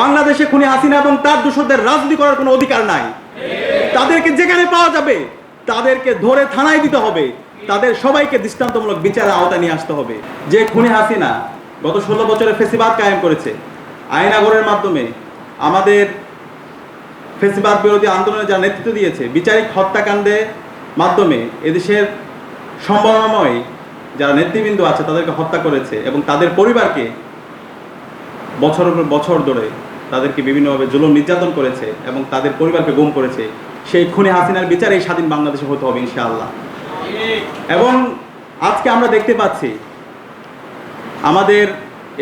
বাংলাদেশে খুনি হাসিনা এবং তার দোষদের রাজনীতি করার কোনো অধিকার নাই। তাদেরকে যেখানে পাওয়া যাবে, তাদেরকে ধরে থানায় দিতে হবে। তাদের সবাইকে দৃষ্টান্তমূলক বিচারের আওতায় নিয়ে আসতে হবে। যে খুনি হাসিনা গত ষোলো বছরে ফেসিবাদ কায়েম করেছে। আইনাগরের মাধ্যমে আমাদের ফেসিবাদ বিরোধী আন্দোলনে যারা নেতৃত্ব দিয়েছে, বিচারিক হত্যাকাণ্ডে মাধ্যমে এদেশের সম্ভাবনাময় যারা নেতৃবৃন্দ আছে, তাদেরকে হত্যা করেছে এবং তাদের পরিবারকে বছরের বছর ধরে তাদেরকে বিভিন্নভাবে জুলুম, নির্যাতন করেছে এবং তাদের পরিবারকে গুম করেছে, সেই খুনি হাসিনার বিচার এই স্বাধীন বাংলাদেশে হতে হবে ইনশাআল্লাহ। এবং আজকে আমরা দেখতে পাচ্ছি, আমাদের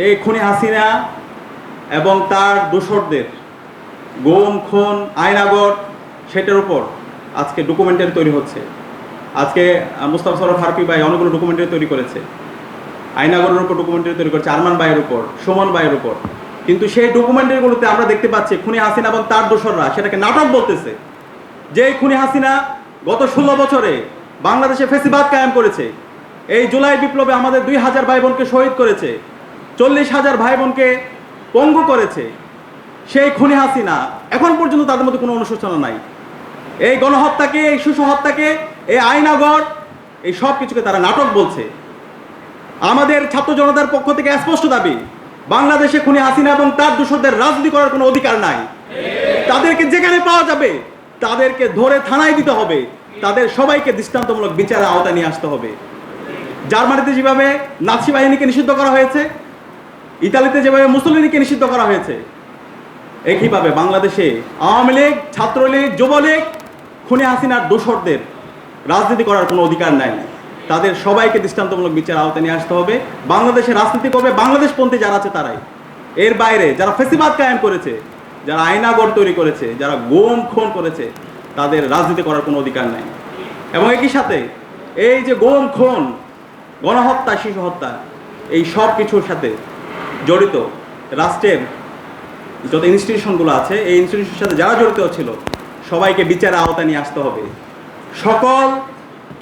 এই খুনি হাসিনা এবং তার দোসরদের গোম, খুন আয়নাগর সেটার উপর আজকে ডকুমেন্টারি তৈরি হচ্ছে। আজকে মুস্তাফা সরফ হারপি ভাই অনেকগুলো ডকুমেন্টারি তৈরি করেছে। আয়নাগরের উপর ডকুমেন্টারি তৈরি করেছে, আরমান ভাইয়ের উপর, সুমন ভাইয়ের উপর। কিন্তু সেই ডকুমেন্টারিগুলোতে আমরা দেখতে পাচ্ছি খুনি হাসিনা এবং তার দোসররা সেটাকে নাটক বলতেছে। যে খুনি হাসিনা গত ষোলো বছরে বাংলাদেশে ফেসিবাদ কায়েম করেছে, এই জুলাই বিপ্লবে আমাদের দুই হাজার ভাই বোনকে শহীদ করেছে, চল্লিশ হাজার ভাই বোনকে পঙ্গু করেছে, সেই খুনি হাসিনা এখন পর্যন্ত তাদের মধ্যে কোনো অনুশোচনা নাই। এই গণহত্যাকে, এই শিশু হত্যাকে এই আইনাগর, এই সব কিছুকে তারা নাটক বলছে। আমাদের ছাত্র জনতার পক্ষ থেকে স্পষ্ট দাবি বাংলাদেশে খুনি হাসিনা এবং তার দোষদের রাজনীতি করার কোনো অধিকার নাই। তাদেরকে যেখানে পাওয়া যাবে, তাদেরকে ধরে থানায় দিতে হবে। তাদের সবাইকে দৃষ্টান্তমূলক বিচারের আওতায় নিয়ে আসতে হবে। জার্মানিতে যেভাবে নাৎসি বাহিনীকে নিষিদ্ধ করা হয়েছে, ইতালিতে যেভাবে মুসলিনীকে নিষিদ্ধ করা হয়েছে, একইভাবে বাংলাদেশে আওয়ামী লীগ, ছাত্রলীগ, যুবলীগ, খুনি হাসিনার দোসরদের রাজনীতি করার কোনো অধিকার নাই। তাদের সবাইকে দৃষ্টান্তমূলক বিচার আওতায় নিয়ে আসতে হবে। বাংলাদেশে রাজনীতি করবে বাংলাদেশপন্থী যারা আছে তারাই। এর বাইরে যারা ফেসিবাদ কায়েম করেছে, যারা আইনাগর তৈরি করেছে, যারা গোম খুন করেছে, তাদের রাজনীতি করার কোনো অধিকার নাই। এবং একই সাথে এই যে গোম খুন, গণহত্যা, শিশু হত্যা, এই সব কিছুর সাথে জড়িত রাষ্ট্রের যত ইনস্টিটিউশনগুলো আছে, এই ইনস্টিটিউশনের সাথে যারা জড়িত ছিল, সবাইকে বিচারের আওতায় নিয়ে আসতে হবে। সকল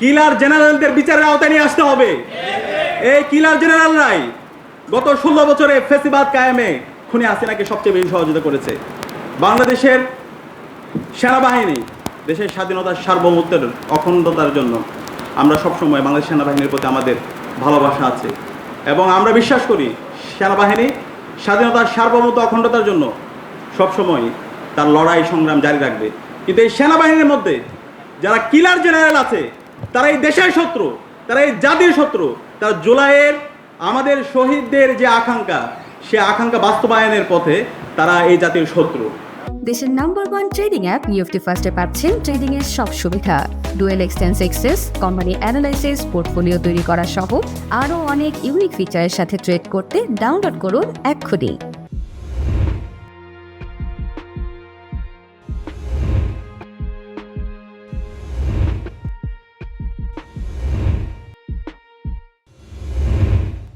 কিলার জেনারেলদের বিচারের আওতায় নিয়ে আসতে হবে। এই কিলার জেনারেলরাই গত ষোলো বছরে ফেসিবাদ কায়েমে খুনি হাসিনাকে সবচেয়ে বেশি সহযোগিতা করেছে। বাংলাদেশের সেনাবাহিনী দেশের স্বাধীনতার সার্বভৌমত্বের অখণ্ডতার জন্য আমরা সবসময় বাংলাদেশ সেনাবাহিনীর প্রতি আমাদের ভালোবাসা আছে। এবং আমরা বিশ্বাস করি সেনাবাহিনী স্বাধীনতার সার্বভৌমত্ব অখণ্ডতার জন্য সবসময় তার লড়াই সংগ্রাম জারি রাখবে। কিন্তু এই সেনাবাহিনীর মধ্যে যারা কিলার জেনারেল আছে তারা এই দেশের শত্রু, তারা এই জাতির শত্রু। তারা জুলাইয়ের আমাদের শহীদদের যে আকাঙ্ক্ষা, সে আকাঙ্ক্ষা বাস্তবায়নের পথে তারা এই জাতির শত্রু। দেশের number one trading app Nifty ফার্স্টে পাচ্ছেন ট্রেডিং এর সব সুবিধা। ডুয়েল এক্সটেন্স এক্সেস কোম্পানি অ্যানালাইসিস পোর্টফোলিও তৈরি করা সহ আরও অনেক ইউনিক ফিচারের সাথে ট্রেড করতে ডাউনলোড করুন এক্ষুনি।